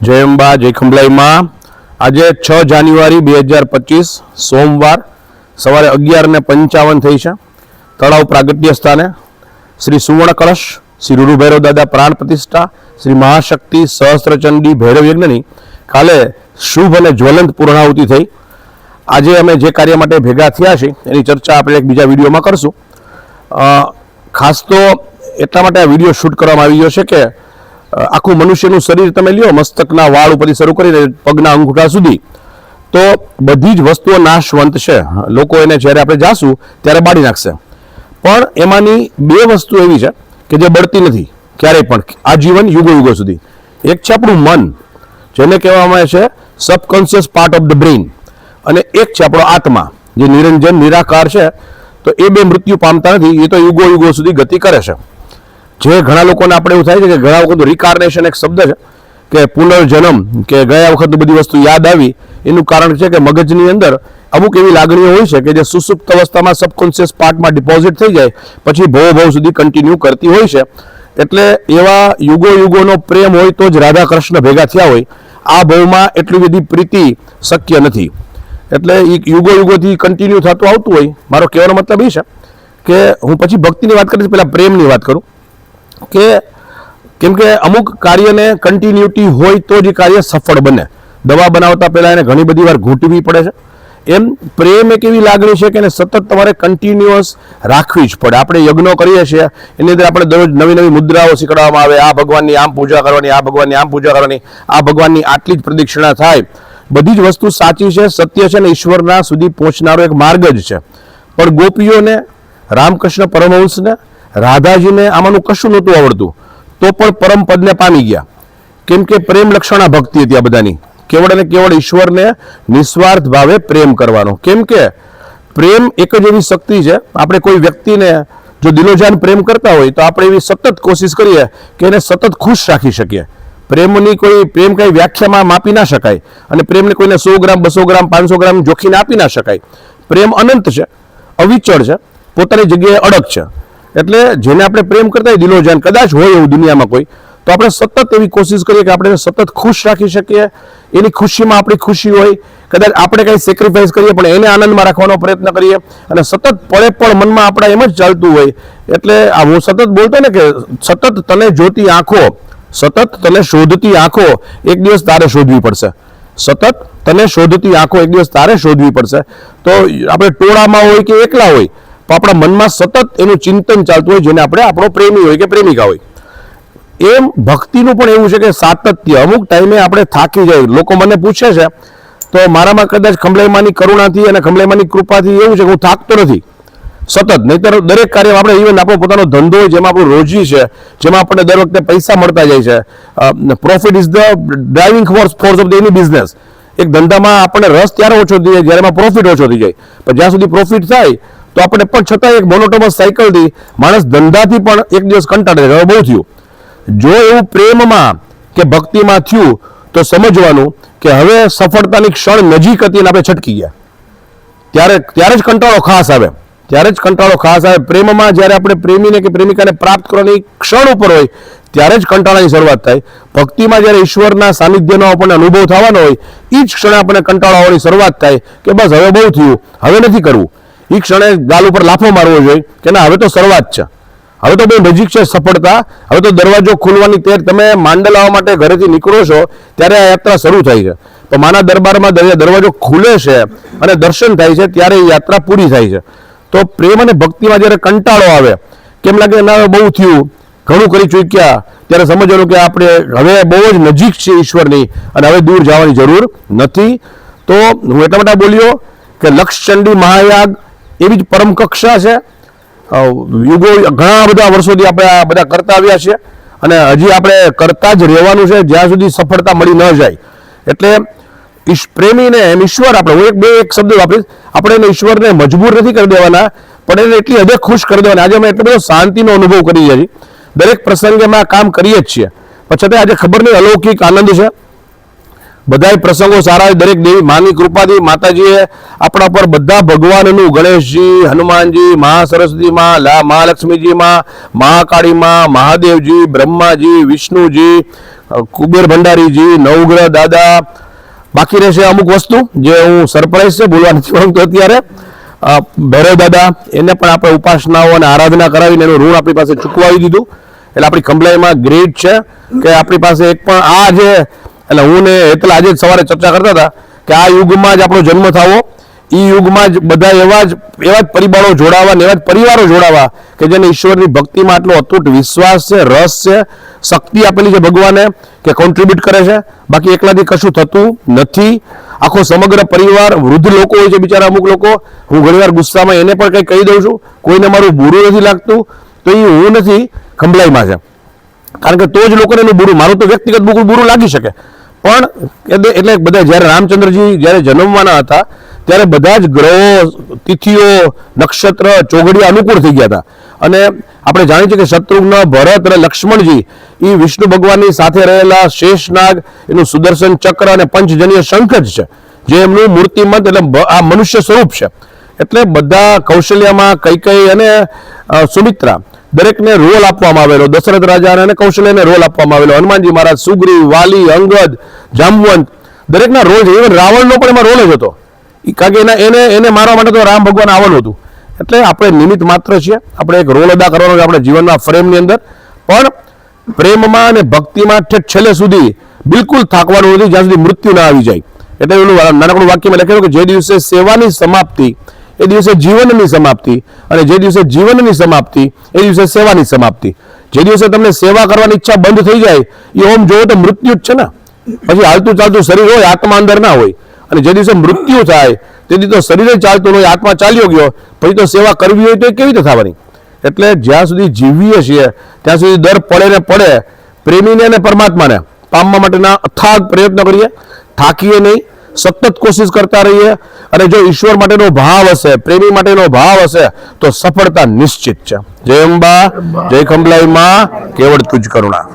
જય અંબા જય ખંભલાઈમાં આજે છ જાન્યુઆરી બે હજાર પચીસ સોમવાર સવારે અગિયાર ને પંચાવન થઈ છે. તળાવ પ્રાગટ્ય સ્થાને શ્રી સુવર્ણ કળશ, શ્રી રૂરુભૈરવ દાદા પ્રાણ પ્રતિષ્ઠા, શ્રી મહાશક્તિ સહસ્ત્રચંડી ભૈરવ યજ્ઞની કાલે શુભ અને જ્વલંત પૂર્ણાહુતિ થઈ. આજે અમે જે કાર્ય માટે ભેગા થયા છીએ એની ચર્ચા આપણે એક બીજા વિડીયોમાં કરશું. ખાસ તો એટલા માટે આ વીડિયો શૂટ કરવામાં આવી ગયો છે કે આખું મનુષ્યનું શરીર તમે લ્યો, મસ્તકના વાળ ઉપરથી શરૂ કરીને પગના અંગૂઠા સુધી, તો બધી જ વસ્તુઓ નાશવંત છે. લોકો એને જ્યારે આપણે જાશું, ત્યારે બાળી નાખશે. પણ એમાંની બે વસ્તુ એવી છે કે જે બળતી નથી, ક્યારેય પણ. આજીવન યુગો યુગો સુધી. એક છે આપણું મન, જેને કહેવામાં આવે છે subconscious part of the brain અને એક છે આપણો આત્મા, જે નિરંજન, નિરાકાર છે, તો એ બે મૃત્યુ પામતા નથી, એ તો યુગો યુગો સુધી ગતિ કરે છે. જે ઘણા લોકોને આપણે એવું થાય છે કે ઘણા વખત રિકાર્નેશન એક શબ્દ છે, કે પુનર્જન્મ, કે ગયા વખત બધી વસ્તુ યાદ આવી, એનું કારણ છે કે મગજની અંદર અમુક એવી લાગણીઓ હોય છે કે જે સુસુપ્ત અવસ્થામાં સબકોન્શિયસ પાર્ટમાં ડિપોઝિટ થઈ જાય, પછી ભવ ભવ સુધી કન્ટિન્યુ કરતી હોય છે. એટલે એવા યુગો યુગોનો પ્રેમ હોય તો જ રાધા કૃષ્ણ ભેગા થયા હોય, આ ભવમાં એટલી બધી પ્રીતિ શક્ય નથી. એટલે એ યુગો યુગોથી કન્ટિન્યુ થતું આવતું હોય, મારો કહેવાનો મતલબ એ છે કે હું પછી ભક્તિની વાત કરીશ, પહેલાં પ્રેમની વાત કરું. કે કેમ કે અમુક કાર્યને કન્ટિન્યુટી હોય તો જ કાર્ય સફળ બને. દવા બનાવતા પહેલાં એને ઘણી બધી વાર ઘૂંટવી પડે છે. એમ પ્રેમ એક એવી લાગણી છે કે એને સતત તમારે કન્ટિન્યુઅસ રાખવી જ પડે. આપણે યજ્ઞો કરીએ છીએ, એની અંદર આપણે દરરોજ નવી નવી મુદ્રાઓ શીખવાડવામાં આવે. આ ભગવાનની આમ પૂજા કરવાની, આ ભગવાનની આમ પૂજા કરવાની, આ ભગવાનની આટલી જ પ્રદક્ષિણા થાય. બધી જ વસ્તુ સાચી છે, સત્ય છે અને ઈશ્વરના સુધી પહોંચનારો એક માર્ગ જ છે. પણ ગોપીઓને, રામકૃષ્ણ પરમહંસને રાધાજીને આમાંનું કશું નહોતું આવડતું. તો પણ પરમ પદને પામી ગયા. કેમ કે પ્રેમ લક્ષણા ભક્તિ હતી આ બધાની. કેવળ અને કેવળ ઈશ્વરને નિસ્વાર્થ ભાવે પ્રેમ કરવાનો. કેમ કે પ્રેમ એક જ એવી શક્તિ છે, આપણે કોઈ વ્યક્તિને જો દિલોજાન પ્રેમ કરતા હોય, તો આપણે એવી સતત કોશિશ કરીએ કે એને સતત ખુશ રાખી શકીએ. પ્રેમની કોઈ, પ્રેમ કઈ વ્યાખ્યામાં માપી ના શકાય અને પ્રેમને કોઈને સો ગ્રામ, બસો ગ્રામ, પાંચસો ગ્રામ જોખીને આપી ના શકાય. પ્રેમ અનંત છે, અવિચળ છે, પોતાની જગ્યાએ અડગ છે. એટલે જેને આપણે પ્રેમ કરતા હોય દિલોજાન, કદાચ હોય એવું દુનિયામાં કોઈ, તો આપણે સતત એવી કોશિશ કરીએ કે આપણે સતત ખુશ રાખી શકીએ, એની ખુશીમાં આપણી ખુશી હોય, કદાચ આપણે કંઈ સેક્રિફાઈસ કરીએ પણ એને આનંદમાં રાખવાનો પ્રયત્ન કરીએ, અને સતત પળે પણ મનમાં આપણા એમ જ ચાલતું હોય, એટલે આ હું સતત બોલતો ને કે સતત તને જોતી આંખો, સતત તને શોધતી આંખો, એક દિવસ તારે શોધવી પડશે. સતત તને શોધતી આંખો, એક દિવસ તારે શોધવી પડશે. તો આપણે ટોળામાં હોય કે એકલા હોય આપણા મનમાં સતત એનું ચિંતન ચાલતું હોય, જેને આપણે આપણો પ્રેમી હોય કે પ્રેમિકા હોય. એમ ભક્તિનું પણ એવું છે કે સાતત્ય, અમુક ટાઈમે આપણે થાકી જાય. લોકો મને પૂછે છે, તો મારામાં કદાચ ખંભલેમાની કરુણાથી અને ખંભલેમાની કૃપાથી એવું છે કે હું થાકતો નથી. સતત. નહીતર દરેક કાર્યમાં આપણે ઇવન આપણો પોતાનો ધંધો જેમાં આપણું રોજી છે, જેમાં આપણને દર વખતે પૈસા મળતા જાય છે. Profit is the driving force force of the any business એક ધંધામાં આપણને રસ ત્યારે ઓછો થઈ જાય, જ્યારે પ્રોફિટ ઓછો થઈ જાય. પણ જ્યાં સુધી પ્રોફિટ થાય તો આપણે પણ છતાં એક મોનોટોમસ સાયકલથી માણસ ધંધાથી પણ એક દિવસ કંટાળે હવે બહુ થયું. જો એવું પ્રેમમાં કે ભક્તિમાં થયું, તો સમજવાનું કે હવે સફળતાની ક્ષણ નજીક હતી અને આપણે છટકી ગયા. ત્યારે ત્યારે જ કંટાળો ખાસ આવે. ત્યારે જ કંટાળો ખાસ આવે. પ્રેમમાં જ્યારે આપણે પ્રેમીને કે પ્રેમિકાને પ્રાપ્ત કરવાની ક્ષણ ઉપર હોય, ત્યારે જ કંટાળાની શરૂઆત થાય. ભક્તિમાં જ્યારે ઈશ્વરના સાનિધ્યનો આપણને અનુભવ થવાનો હોય એ જ ક્ષણે આપણને કંટાળો આવવાની શરૂઆત થાય કે બસ હવે બહુ થયું. હવે નથી કરવું. એ ક્ષણે ગાલ ઉપર લાફો મારવો જોઈએ કે ના, હવે તો શરૂઆત છે. હવે તો બહુ નજીક છે સફળતા. હવે તો દરવાજો ખોલવાની તેર તમે માંડલ આવવા માટે ઘરેથી નીકળો છો ત્યારે આ યાત્રા શરૂ થાય છે. તો માના દરબારમાં દરવાજો ખુલે છે અને દર્શન થાય છે ત્યારે એ યાત્રા પૂરી થાય છે. તો પ્રેમ અને ભક્તિમાં જ્યારે કંટાળો આવે, કેમ લાગે ના, બહુ થયું, ઘણું કરી ચૂક્યા, ત્યારે સમજવાનું કે આપણે હવે બહુ જ નજીક છે ઈશ્વરની અને હવે દૂર જવાની જરૂર નથી. તો હું એટલા માટે બોલ્યો કે લક્ષચંડી મહાયાગ એવી જ પરમ કક્ષા છે યુગો ઘણા બધા વર્ષોથી આપણે આ બધા કરતા આવ્યા છીએ અને હજી આપણે કરતા જ રહેવાનું છે, જ્યાં સુધી સફળતા મળી ન જાય. એટલે પ્રેમીને એમ ઈશ્વર આપણે, હું એક બે એક શબ્દ વાપરીશ. આપણે એને ઈશ્વરને મજબૂર નથી કરી દેવાના, પણ એને એટલી હદે ખુશ કરી દેવાના. આજે અમે એટલો બધો શાંતિનો અનુભવ કરીએ છીએ. દરેક પ્રસંગે અમે કામ કરીએ જ છીએ. પણ છતાં આજે ખબર નહીં અલૌકિક આનંદ છે. બધાય પ્રસંગો સારા દરેક દેવી માની કૃપાથી માતાજીએ આપણા પર બધા ભગવાનનું ગણેશજી, હનુમાનજી મહા સરસ્વતી માં મહાલક્ષ્મીજી માં મહાકાળી માં મહાદેવજી, બ્રહ્માજી, વિષ્ણુજી કુબેર ભંડારીજી, નવગ્રહ દાદા. બાકી રહેશે અમુક વસ્તુ જે હું સરપ્રાઈઝ છે બોલવા નથી માંગતો અત્યારે ભૈરવ દાદા, એને પણ આપણે ઉપાસનાઓ અને આરાધના કરાવીને એનું ઋણ આપણી પાસે ચૂકવાવી દીધું. એટલે આપણી કંપલાઈમાં ગ્રેડ છે કે આપણી પાસે એક પણ આ જે એટલે હું ને એટલે આજે જ સવારે ચર્ચા કરતા હતા કે આ યુગમાં જ આપણો જન્મ થવો એ યુગમાં જ બધા એવા જ એવા જ પરિબળો જોડાવા ને એવા જ પરિવારો જોડાવા કે જેને ઈશ્વરની ભક્તિમાં આટલો અતૂટ વિશ્વાસ છે, રસ છે, શક્તિ આપેલી છે ભગવાને કે કોન્ટ્રીબ્યુટ કરે છે. બાકી એકલાથી કશું થતું નથી. આખો સમગ્ર પરિવાર, વૃદ્ધ લોકો હોય છે બિચારા અમુક લોકો. હું ઘણીવાર ગુસ્સામાં એને પણ કંઈ કહી દઉં છું. કોઈને મારું બુરું નથી લાગતું, તો એ હું નથી, ખંભલાઈમાં છે. કારણ કે તો જ લોકોને એનું બુરું, મારું તો વ્યક્તિગત બુકું બુરું લાગી શકે. પણ એટલે બધા જ્યારે રામચંદ્રજી જ્યારે જન્મવાના હતા, ત્યારે બધા જ ગ્રહો, તિથિઓ, નક્ષત્ર ચોઘડિયા અનુકૂળ થઈ ગયા હતા. અને આપણે જાણીએ છીએ કે શત્રુઘ્ન, ભરત અને લક્ષ્મણજી એ વિષ્ણુ ભગવાનની સાથે રહેલા શેષનાગ, એનું સુદર્શન ચક્ર અને પંચજનીય શંખ જ છે, જે એમનું મૂર્તિમંત એટલે આ મનુષ્ય સ્વરૂપ છે. એટલે બધા કૌશલ્યમાં કઈ કઈ અને સુમિત્રા દરેકને રોલ આપવામાં આવેલો. દશરથ રાજાને અને કૌશલ્યને રોલ આપવામાં આવેલો. હનુમાનજી મહારાજ, સુગ્રીવ, વાલી, અંગદ, જામવંત, દરેકના રોલ ઇવન રાવણનો પણ એમાં રોલ જ હતો. કારણ કે એના, એને એને મારવા માટે તો રામ ભગવાન આવવાનું હતું. એટલે આપણે નિમિત્ત માત્ર છીએ. આપણે એક રોલ અદા કરવાનો છે આપણે જીવનના ફ્રેમની અંદર. પણ પ્રેમમાં અને ભક્તિમાં ઠેઠ છેલ્લે સુધી બિલકુલ થાકવાનું નથી. જ્યાં સુધી મૃત્યુ ના આવી જાય. એટલે એનું નાનકડું વાક્યમાં લખેલું કે જે દિવસે સેવાની સમાપ્તિ એ દિવસે જીવનની સમાપ્તિ અને જે દિવસે જીવનની સમાપ્તિ, એ દિવસે સેવાની સમાપ્તિ. જે દિવસે તમને સેવા કરવાની ઈચ્છા બંધ થઈ જાય, એ ઓમ જોવો તો મૃત્યુ જ છે ને. પછી હાલતું ચાલતું શરીર હોય, આત્મા અંદર ના હોય. અને જે દિવસે મૃત્યુ થાય, તે દિવસે તો શરીરે ચાલતું હોય, આત્મા ચાલ્યો ગયો, પછી તો સેવા કરવી હોય તો કેવી રીતે થવાની? એટલે જ્યાં સુધી જીવીએ છીએ, ત્યાં સુધી દર પડે ને પડે, પ્રેમીને અને પરમાત્માને પામવા માટેના અથાગ પ્રયત્ન કરીએ. થાકીએ નહીં સતત કોશિશ કરતા રહીએ અને જો ઈશ્વર માટેનો ભાવ હશે, પ્રેમી માટેનો ભાવ હશે, તો સફળતા નિશ્ચિત છે. જય અંબા, જય ખંભલાઈ માં કેવળ તુજ કરુણા.